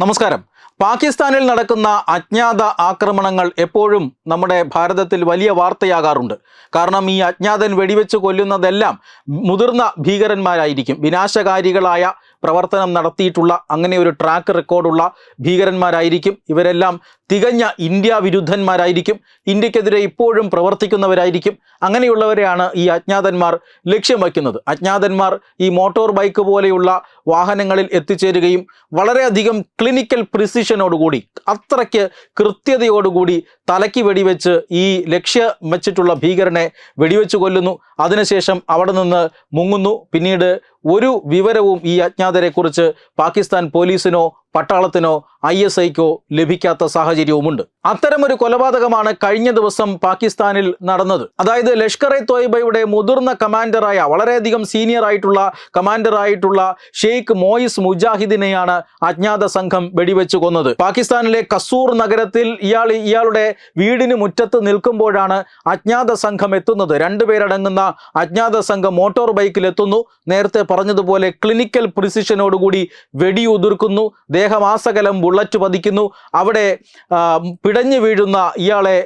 നമസ്കാരം. പാകിസ്ഥാനിൽ നടക്കുന്ന അജ്ഞാത ആക്രമണങ്ങൾ എപ്പോഴും നമ്മുടെ ഭാരതത്തിൽ വലിയ വാർത്തയാകാറുണ്ട്. കാരണം ഈ അജ്ഞാതൻ വെടിവെച്ച് കൊല്ലുന്നതെല്ലാം മുതിർന്ന ഭീകരന്മാരായിരിക്കും. വിനാശകാരികളായ പ്രവർത്തനം നടത്തിയിട്ടുള്ള അങ്ങനെ ഒരു ട്രാക്ക് റെക്കോർഡുള്ള ഭീകരന്മാരായിരിക്കും. ഇവരെല്ലാം തികഞ്ഞ ഇന്ത്യ വിരുദ്ധന്മാരായിരിക്കും. ഇന്ത്യക്കെതിരെ ഇപ്പോഴും പ്രവർത്തിക്കുന്നവരായിരിക്കും. അങ്ങനെയുള്ളവരെയാണ് ഈ അജ്ഞാതന്മാർ ലക്ഷ്യം വയ്ക്കുന്നത്. അജ്ഞാതന്മാർ ഈ മോട്ടോർ ബൈക്ക് പോലെയുള്ള വാഹനങ്ങളിൽ എത്തിച്ചേരുകയും വളരെയധികം ക്ലിനിക്കൽ പ്രിസിഷനോടുകൂടി അത്രയ്ക്ക് കൃത്യതയോടുകൂടി തലയ്ക്ക് വെടിവെച്ച് ഈ ലക്ഷ്യം വെച്ചിട്ടുള്ള ഭീകരനെ വെടിവെച്ച് കൊല്ലുന്നു. അതിനുശേഷം അവിടെ നിന്ന് മുങ്ങുന്നു. പിന്നീട് ഒരു വിവരവും ഈ അജ്ഞാതരെക്കുറിച്ച് പാകിസ്ഥാൻ പോലീസിനോ പട്ടാളത്തിനോ ഐ എസ് ഐക്കോ ലഭിക്കാത്ത സാഹചര്യവുമുണ്ട്. അത്തരമൊരു കൊലപാതകമാണ് കഴിഞ്ഞ ദിവസം പാകിസ്ഥാനിൽ നടന്നത്. അതായത് ലഷ്കർ എ തോയ്ബയുടെ മുതിർന്ന കമാൻഡറായ വളരെയധികം സീനിയർ ആയിട്ടുള്ള കമാൻഡറായിട്ടുള്ള ഷെയ്ഖ് മോയിസ് മുജാഹിദിനെയാണ് അജ്ഞാത സംഘം വെടിവെച്ച് കൊന്നത്. പാകിസ്ഥാനിലെ കസൂർ നഗരത്തിൽ ഇയാൾ ഇയാളുടെ വീടിന് മുറ്റത്ത് നിൽക്കുമ്പോഴാണ് അജ്ഞാത സംഘം എത്തുന്നത്. രണ്ടുപേരടങ്ങുന്ന അജ്ഞാത സംഘം മോട്ടോർ ബൈക്കിൽ എത്തുന്നു നേരത്തെ പറഞ്ഞതുപോലെ ക്ലിനിക്കൽ പ്രിസിഷനോടുകൂടി വെടിയുതിർക്കുന്നു. ദേഹമാസകലം ബുള്ളറ്റ് പതിക്കുന്നു. അവിടെ പിടഞ്ഞു വീഴുന്ന ഇയാളെ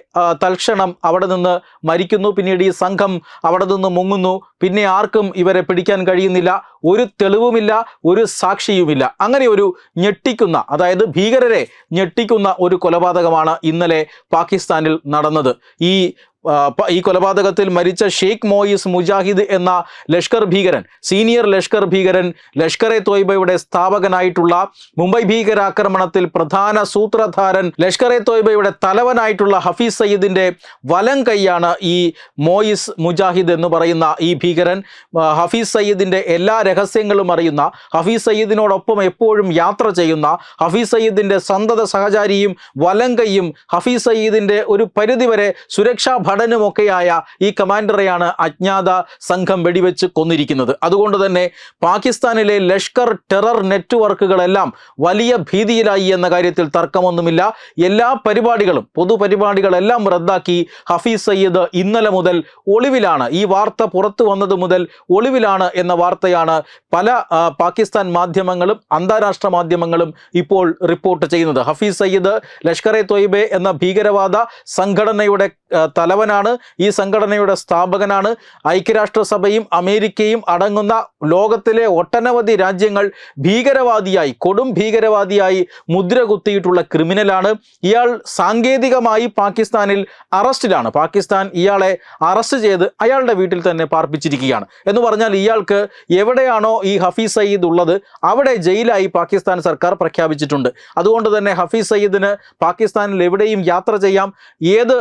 തൽക്ഷണം അവിടെ നിന്ന് മരിക്കുന്നു. പിന്നീട് ഈ സംഘം അവിടെ നിന്ന് മുങ്ങുന്നു. പിന്നെ ആർക്കും ഇവരെ പിടിക്കാൻ കഴിയുന്നില്ല. ഒരു തെളിവുമില്ല ഒരു സാക്ഷിയുമില്ല. അങ്ങനെ ഒരു ഞെട്ടിക്കുന്ന അതായത് ഭീകരരെ ഞെട്ടിക്കുന്ന ഒരു കൊലപാതകമാണ് ഇന്നലെ പാകിസ്ഥാനിൽ നടന്നത്. ഈ ഈ കൊലപാതകത്തിൽ മരിച്ച ഷെയ്ഖ് മോയിസ് മുജാഹിദ് എന്ന ലഷ്കർ ഭീകരൻ സീനിയർ ലഷ്കർ ഭീകരൻ ലഷ്കർ എ തോയ്ബയുടെ സ്ഥാപകനായിട്ടുള്ള മുംബൈ ഭീകരാക്രമണത്തിൽ പ്രധാന സൂത്രധാരൻ ലഷ്കർ എ തോയ്ബയുടെ തലവനായിട്ടുള്ള ഹഫീസ് സയ്യിദിന്റെ വലം കൈയാണ് ഈ മോയിസ് മുജാഹിദ് എന്ന് പറയുന്ന ഈ ഭീകരൻ. ഹഫീസ് സയ്യിദിന്റെ എല്ലാ രഹസ്യങ്ങളും അറിയുന്ന ഹഫീസ് സയ്യിദിനോടൊപ്പം എപ്പോഴും യാത്ര ചെയ്യുന്ന ഹഫീസ് സയ്യിദിന്റെ സന്തത സഹചാരിയും വലം കൈയും ഹഫീസ് സയ്യിദിന്റെ ഒരു പരിധിവരെ സുരക്ഷാ ഭടനുമൊക്കെയായ ഈ കമാൻഡറെയാണ് അജ്ഞാത സംഘം വെടിവെച്ച് കൊന്നിരിക്കുന്നത്. അതുകൊണ്ട് തന്നെ പാകിസ്ഥാനിലെ ലഷ്കർ ടെറർ നെറ്റ്വർക്കുകളെല്ലാം വലിയ ഭീതിയിലായി എന്ന കാര്യത്തിൽ തർക്കമൊന്നുമില്ല. എല്ലാ പരിപാടികളും പൊതുപരിപാടികളെല്ലാം റദ്ദാക്കി ഹഫീസ് സയ്യിദ് ഇന്നലെ മുതൽ ഒളിവിലാണ്. ഈ വാർത്ത പുറത്തു വന്നത് മുതൽ ഒളിവിലാണ് എന്ന വാർത്തയാണ് പല പാകിസ്ഥാൻ മാധ്യമങ്ങളും അന്താരാഷ്ട്ര മാധ്യമങ്ങളും ഇപ്പോൾ റിപ്പോർട്ട് ചെയ്യുന്നത്. ഹഫീസ് സയ്യിദ് ലഷ്കർ എ തൊയ്ബെ എന്ന ഭീകരവാദ സംഘടനയുടെ ആ, തലവനാണ് ഈ സംഘടനയുടെ സ്ഥാപകനാണ്. ഐക്യരാഷ്ട്രസഭയും അമേരിക്കയും അടങ്ങുന്ന ലോകത്തിലെ ഒട്ടനവധി രാജ്യങ്ങൾ ഭീകരവാദിയായി കൊടും ഭീകരവാദിയായി മുദ്ര കുത്തിയിട്ടുള്ള ക്രിമിനലാണ്. ഇയാൾ സാങ്കേതികമായി പാകിസ്ഥാനിൽ അറസ്റ്റിലാണ്. പാകിസ്ഥാൻ ഇയാളെ അറസ്റ്റ് ചെയ്ത് അയാളുടെ വീട്ടിൽ തന്നെ പാർപ്പിച്ചിരിക്കുകയാണ്. എന്ന് പറഞ്ഞാൽ ഇയാൾക്ക് എവിടെയാണോ ഈ ഹഫീസ് സയ്യിദ് ഉള്ളത് അവിടെ ജയിലായി പാകിസ്ഥാൻ സർക്കാർ പ്രഖ്യാപിച്ചിട്ടുണ്ട്. അതുകൊണ്ട് തന്നെ ഹഫീസ് സയ്യിദിന് പാകിസ്ഥാനിൽ എവിടെയും യാത്ര ചെയ്യാം. ഏത്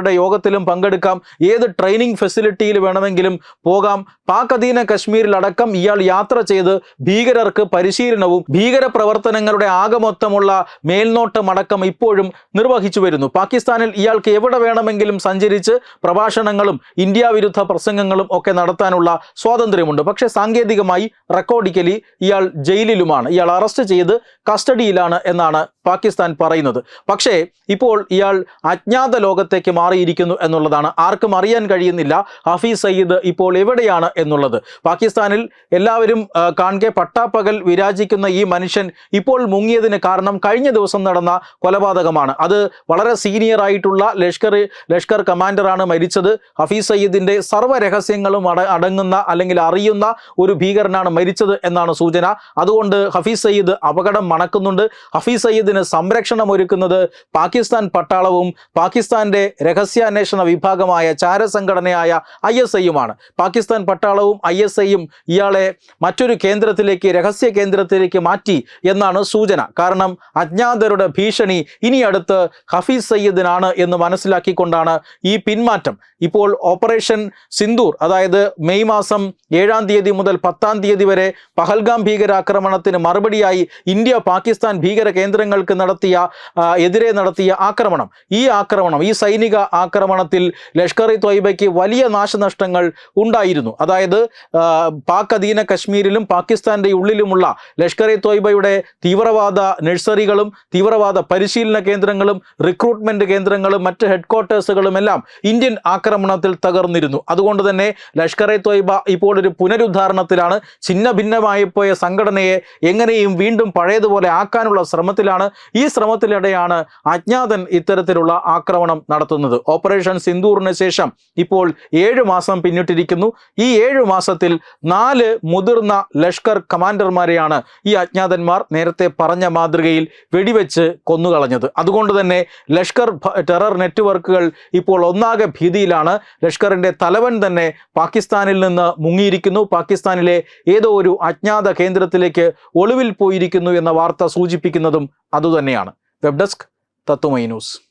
ഭീകരപ്രവർത്തകരുടെ യോഗത്തിലും പങ്കെടുക്കാം. ഏത് ട്രെയിനിങ് ഫെസിലിറ്റിയിൽ വേണമെങ്കിലും പോകാം. പാക് അധീന കശ്മീരിലടക്കം ഇയാൾ യാത്ര ചെയ്ത് ഭീകരർക്ക് പരിശീലനവും ഭീകര പ്രവർത്തനങ്ങളുടെ ആകമൊത്തമുള്ള മേൽനോട്ടമടക്കം ഇപ്പോഴും നിർവഹിച്ചു വരുന്നു. പാകിസ്ഥാനിൽ ഇയാൾക്ക് എവിടെ വേണമെങ്കിലും സഞ്ചരിച്ച് പ്രഭാഷണങ്ങളും ഇന്ത്യ വിരുദ്ധ പ്രസംഗങ്ങളും ഒക്കെ നടത്താനുള്ള സ്വാതന്ത്ര്യമുണ്ട്. പക്ഷേ സാങ്കേതികമായി റെക്കോർഡിക്കലി ഇയാൾ ജയിലിലുമാണ്. ഇയാൾ അറസ്റ്റ് ചെയ്ത് കസ്റ്റഡിയിലാണ് എന്നാണ് പാകിസ്ഥാൻ പറയുന്നത്. പക്ഷേ ഇപ്പോൾ ഇയാൾ അജ്ഞാത ലോകത്തേക്ക് മാറിയിരിക്കുന്നു എന്നുള്ളതാണ്. ആർക്കും അറിയാൻ കഴിയുന്നില്ല. ഹഫീസ് സയ്യിദ് ഇപ്പോൾ എവിടെയാണ് എന്നുള്ളത്. പാകിസ്ഥാനിൽ എല്ലാവരും കാണുക പട്ടാപ്പകൽ വിരാജിക്കുന്ന ഈ മനുഷ്യൻ ഇപ്പോൾ മുങ്ങിയതിന് കാരണം കഴിഞ്ഞ ദിവസം നടന്ന കൊലപാതകമാണ്. അത് വളരെ സീനിയർ ആയിട്ടുള്ള ലഷ്കർ ലഷ്കർ കമാൻഡറാണ് മരിച്ചത്. ഹഫീസ് സയ്യിദിന്റെ സർവ രഹസ്യങ്ങളും അട അടങ്ങുന്ന അല്ലെങ്കിൽ അറിയുന്ന ഒരു ഭീകരനാണ് മരിച്ചത് എന്നാണ് സൂചന. അതുകൊണ്ട് ഹഫീസ് സയ്യിദ് അപകടം മണക്കുന്നുണ്ട്. ഹഫീസ് സയ്യിദിന് സംരക്ഷണം ഒരുക്കുന്നത് പാകിസ്ഥാൻ പട്ടാളവും പാകിസ്ഥാന്റെ രഹസ്യാന്വേഷണ വിഭാഗമായ ചാരസംഘടനയായ ഐ എസ് ഐയുമാണ്. പാകിസ്ഥാൻ പട്ടാളവും ഐ എസ് ഐയും ഇയാളെ മറ്റൊരു കേന്ദ്രത്തിലേക്ക് രഹസ്യ കേന്ദ്രത്തിലേക്ക് മാറ്റി എന്നാണ് സൂചന. കാരണം അജ്ഞാതരുടെ ഭീഷണി ഇനി അടുത്ത് ഹഫീസ് സയ്യിദിനാണ് എന്ന് മനസ്സിലാക്കിക്കൊണ്ടാണ് ഈ പിന്മാറ്റം. ഇപ്പോൾ ഓപ്പറേഷൻ സിന്ദൂർ അതായത് മെയ് മാസം ഏഴാം തീയതി മുതൽ പത്താം തീയതി വരെ പഹൽഗാം ഭീകരാക്രമണത്തിന് മറുപടിയായി ഇന്ത്യ പാകിസ്ഥാൻ ഭീകര കേന്ദ്രങ്ങൾ കേന്ദ്രങ്ങൾക്ക് നടത്തിയ എതിരെ നടത്തിയ ആക്രമണം. ഈ ആക്രമണം ഈ സൈനിക ആക്രമണത്തിൽ ലഷ്കർ ഇ ത്വയ്ബയ്ക്ക് വലിയ നാശനഷ്ടങ്ങൾ ഉണ്ടായിരുന്നു. അതായത് പാക് അധീന കശ്മീരിലും പാകിസ്ഥാന്റെ ഉള്ളിലുമുള്ള ലഷ്കർ ഇ ത്വയ്ബയുടെ തീവ്രവാദ നഴ്സറികളും തീവ്രവാദ പരിശീലന കേന്ദ്രങ്ങളും റിക്രൂട്ട്മെന്റ് കേന്ദ്രങ്ങളും മറ്റ് ഹെഡ്ക്വാർട്ടേഴ്സുകളും എല്ലാം ഇന്ത്യൻ ആക്രമണത്തിൽ തകർന്നിരുന്നു. അതുകൊണ്ട് തന്നെ ലഷ്കർ ഇ ത്വയ്ബ ഇപ്പോൾ ഒരു പുനരുദ്ധാരണത്തിലാണ്. ഛിന്ന ഭിന്നമായി പോയ സംഘടനയെ എങ്ങനെയും വീണ്ടും പഴയതുപോലെ ആക്കാനുള്ള ശ്രമത്തിലാണ് ഈ ശ്രമത്തിനിടെയാണ് അജ്ഞാതൻ ഇത്തരത്തിലുള്ള ആക്രമണം നടത്തുന്നത്. ഓപ്പറേഷൻ സിന്ദൂറിന് ശേഷം ഇപ്പോൾ ഏഴു മാസം പിന്നിട്ടിരിക്കുന്നു. ഈ ഏഴു മാസത്തിൽ നാല് മുതിർന്ന ലഷ്കർ കമാൻഡർമാരെയാണ് ഈ അജ്ഞാതന്മാർ നേരത്തെ പറഞ്ഞ മാതൃകയിൽ വെടിവെച്ച് കൊന്നുകളഞ്ഞത്. അതുകൊണ്ട് തന്നെ ലഷ്കർ ടെറർ നെറ്റ്വർക്കുകൾ ഇപ്പോൾ ഒന്നാകെ ഭീതിയിലാണ്. ലഷ്കറിന്റെ തലവൻ തന്നെ പാകിസ്ഥാനിൽ നിന്ന് മുങ്ങിയിരിക്കുന്നു. പാകിസ്ഥാനിലെ ഏതോ ഒരു അജ്ഞാത കേന്ദ്രത്തിലേക്ക് ഒളിവിൽ പോയിരിക്കുന്നു എന്ന വാർത്ത സൂചിപ്പിക്കുന്നതും അതുതന്നെയാണ്. Web desk Tatwamayi news.